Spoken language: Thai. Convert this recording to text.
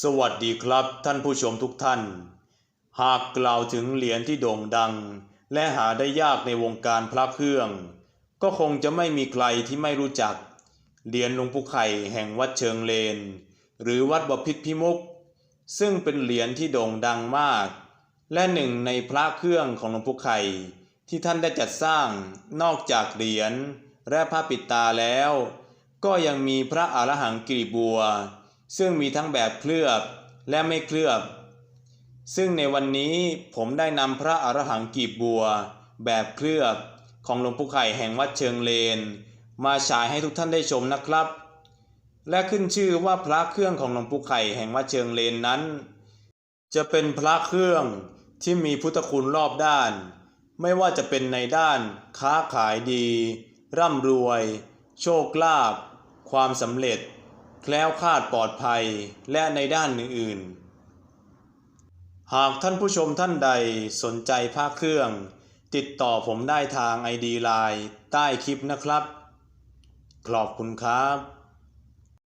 สวัสดีครับท่านผู้ชมทุกท่าน หากกล่าวถึงเหรียญที่โด่งดัง และหาได้ยากในวงการพระเครื่อง ก็คงจะไม่มีใครที่ไม่รู้จัก เหรียญหลวงปู่ไข่แห่งวัดเชิงเลน หรือวัดบพิตรพิมุก ซึ่งเป็นเหรียญที่โด่งดังมาก และหนึ่งในพระเครื่องของหลวงปู่ไข่ที่ท่านได้จัดสร้างนอกจากเหรียญและพระปิดตาแล้ว ก็ยังมีพระอรหังกิริบัว ซึ่งมีทั้งแบบเคลือบและไม่เคลือบ ซึ่งในวันนี้ผมได้นำพระอรหังกีบบัว แบบเคลือบของหลวงปู่ไข่แห่งวัดเชิงเลน มาฉายให้ทุกท่านได้ชมนะครับ และขึ้นชื่อว่าพระเครื่องของหลวงปู่ไข่แห่งวัดเชิงเลนนั้น จะเป็นพระเครื่องที่มีพุทธคุณรอบด้าน ไม่ว่าจะเป็นในด้านค้าขายดี ร่ำรวย โชคลาภความสำเร็จ แคล้วคลาดปลอดภัยและในด้านอื่นๆ หากท่านผู้ชมท่านใดสนใจผ้าเครื่อง ติดต่อผมได้ทางไอดีไลน์ใต้คลิปนะครับ ขอบคุณครับ